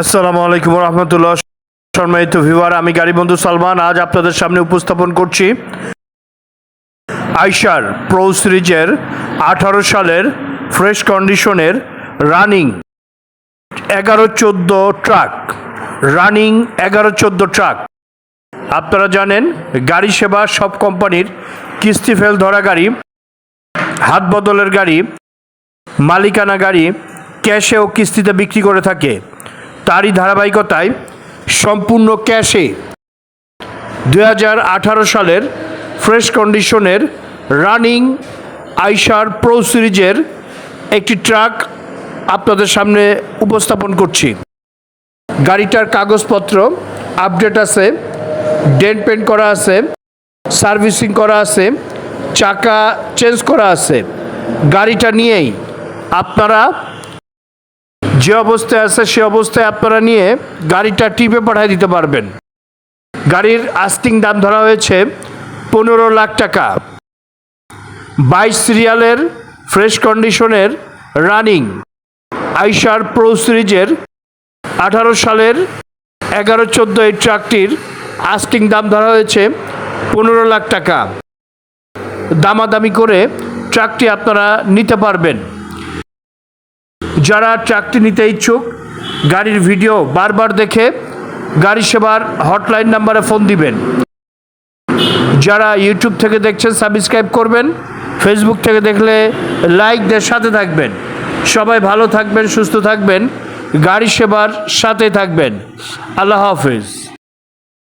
আসসালামু আলাইকুম রহমতুল্লাহ। সম্মানিত ভিউয়ার আমি গাড়ি বন্ধু সালমান। আজ আপনাদের সামনে উপস্থাপন করছি আইশার প্রো সিরিজের আঠারো সালের ফ্রেশ কন্ডিশনের রানিং এগারো চোদ্দ ট্রাক রানিং এগারো চোদ্দ ট্রাক আপনারা জানেন, গাড়ি সেবা সব কোম্পানির কিস্তি ফেল ধরা গাড়ি, হাত বদলের গাড়ি, মালিকানা গাড়ি ক্যাশে ও কিস্তিতে বিক্রি করে থাকে। তারই ধারাবাহিকতায় সম্পূর্ণ ক্যাশে। দু হাজার আঠারো সালের ফ্রেশ কন্ডিশনের রানিং আইসার প্রো সিরিজের একটি ট্রাক আপনাদের সামনে উপস্থাপন করছি। গাড়িটার কাগজপত্র আপডেট আছে ডেন্ট পেন্ট করা আছে, সার্ভিসিং করা আছে, চাকা চেঞ্জ করা আছে। গাড়িটা নিয়েই আপনারা যে অবস্থায় আছে, সে অবস্থায় আপনারা নিয়ে গাড়িটা টিপে পাঠিয়ে দিতে পারবেন। গাড়ির আস্তিং দাম ধরা হয়েছে পনেরো লাখ টাকা। বাইশ সিরিয়ালের ফ্রেশ কন্ডিশনের রানিং আইসার প্রো সিরিজের আঠারো সালের এগারো চোদ্দ এই ট্রাকটির আস্টিং দাম ধরা হয়েছে পনেরো লাখ টাকা। দামাদামি করে ট্রাকটি আপনারা নিতে পারবেন। যারা ট্রাকটি নিতে ইচ্ছুক, গাড়ির ভিডিও বারবার দেখে গাড়ি সেবার হটলাইন নাম্বারে ফোন দিবেন। যারা ইউটিউব থেকে দেখছেন, সাবস্ক্রাইব করবেন। ফেসবুক থেকে দেখলে লাইক দিয়ে সাথে থাকবেন। সবাই ভালো থাকবেন, সুস্থ থাকবেন। গাড়ি সেবার সাথে থাকবেন। আল্লাহ হাফেজ।